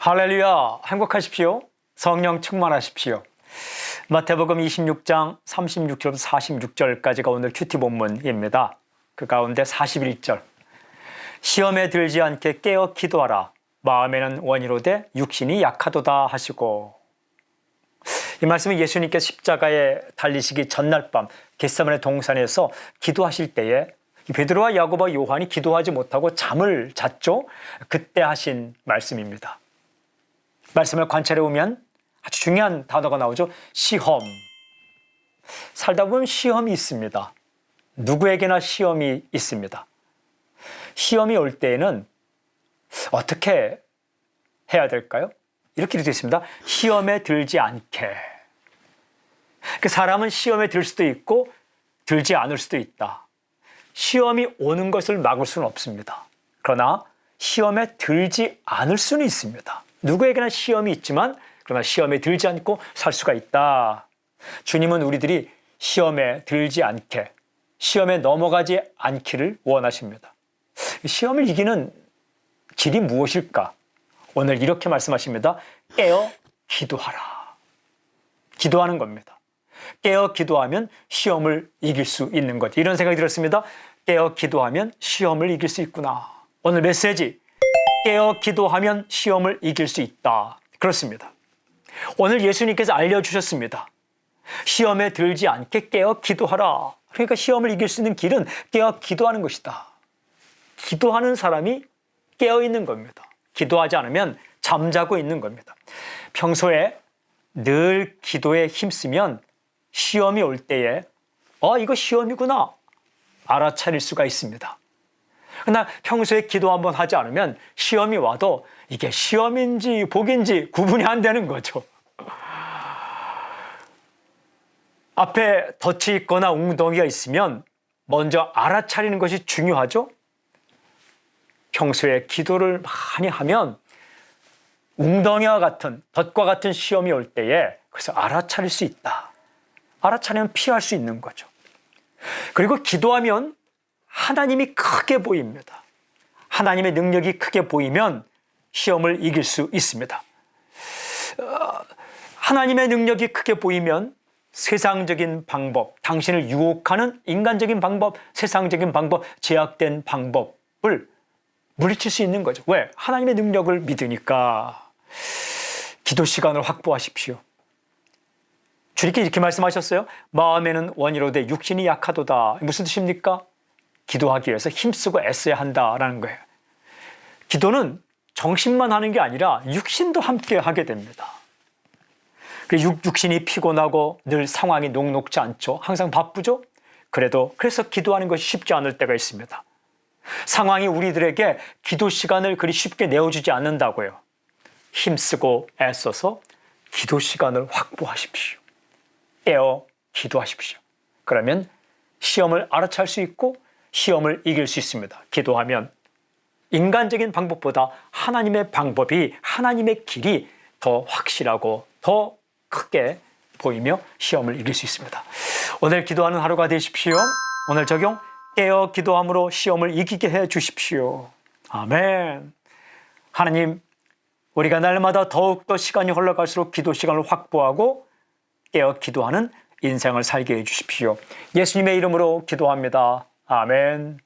할렐루야 행복하십시오. 성령 충만하십시오. 마태복음 26장 36절부터 46절까지가 오늘 큐티 본문입니다. 그 가운데 41절 시험에 들지 않게 깨어 기도하라 마음에는 원이로되 육신이 약하도다 하시고 이 말씀은 예수님께서 십자가에 달리시기 전날 밤 겟세마네 동산에서 기도하실 때에 베드로와 야고보와 요한이 기도하지 못하고 잠을 잤죠. 그때 하신 말씀입니다. 말씀을 관찰해 보면 아주 중요한 단어가 나오죠. 시험. 살다 보면 시험이 있습니다. 누구에게나 시험이 있습니다. 시험이 올 때에는 어떻게 해야 될까요? 이렇게 되어 있습니다. 시험에 들지 않게. 그 사람은 시험에 들 수도 있고 들지 않을 수도 있다. 시험이 오는 것을 막을 수는 없습니다. 그러나 시험에 들지 않을 수는 있습니다. 누구에게나 시험이 있지만 그러나 시험에 들지 않고 살 수가 있다. 주님은 우리들이 시험에 들지 않게 시험에 넘어가지 않기를 원하십니다. 시험을 이기는 길이 무엇일까? 오늘 이렇게 말씀하십니다. 깨어 기도하라. 기도하는 겁니다. 깨어 기도하면 시험을 이길 수 있는 것. 이런 생각이 들었습니다. 깨어 기도하면 시험을 이길 수 있구나. 오늘 메시지. 깨어 기도하면 시험을 이길 수 있다. 그렇습니다. 오늘 예수님께서 알려주셨습니다. 시험에 들지 않게 깨어 기도하라. 그러니까 시험을 이길 수 있는 길은 깨어 기도하는 것이다. 기도하는 사람이 깨어 있는 겁니다. 기도하지 않으면 잠자고 있는 겁니다. 평소에 늘 기도에 힘쓰면 시험이 올 때에 어 이거 시험이구나 알아차릴 수가 있습니다. 그러나 평소에 기도 한번 하지 않으면 시험이 와도 이게 시험인지 복인지 구분이 안 되는 거죠. 앞에 덫이 있거나 웅덩이가 있으면 먼저 알아차리는 것이 중요하죠. 평소에 기도를 많이 하면 웅덩이와 같은 덫과 같은 시험이 올 때에 그래서 알아차릴 수 있다. 알아차리면 피할 수 있는 거죠. 그리고 기도하면 하나님이 크게 보입니다. 하나님의 능력이 크게 보이면 시험을 이길 수 있습니다. 어, 하나님의 능력이 크게 보이면 세상적인 방법, 당신을 유혹하는 인간적인 방법, 세상적인 방법, 제약된 방법을 물리칠 수 있는 거죠. 왜? 하나님의 능력을 믿으니까 기도 시간을 확보하십시오. 주님께 이렇게 말씀하셨어요. 마음에는 원이로되 육신이 약하도다. 무슨 뜻입니까? 기도하기 위해서 힘쓰고 애써야 한다라는 거예요. 기도는 정신만 하는 게 아니라 육신도 함께 하게 됩니다. 육, 육신이 피곤하고 늘 상황이 녹록지 않죠. 항상 바쁘죠. 그래도 그래서 기도하는 것이 쉽지 않을 때가 있습니다. 상황이 우리들에게 기도 시간을 그리 쉽게 내어주지 않는다고요. 힘쓰고 애써서 기도 시간을 확보하십시오. 깨어 기도하십시오. 그러면 시험을 알아챌 수 있고 시험을 이길 수 있습니다. 기도하면 인간적인 방법보다 하나님의 방법이 하나님의 길이 더 확실하고 더 크게 보이며 시험을 이길 수 있습니다. 오늘 기도하는 하루가 되십시오. 오늘 적용 깨어 기도함으로 시험을 이기게 해 주십시오. 아멘. 하나님, 우리가 날마다 더욱더 시간이 흘러갈수록 기도 시간을 확보하고 깨어 기도하는 인생을 살게 해 주십시오. 예수님의 이름으로 기도합니다. 아멘.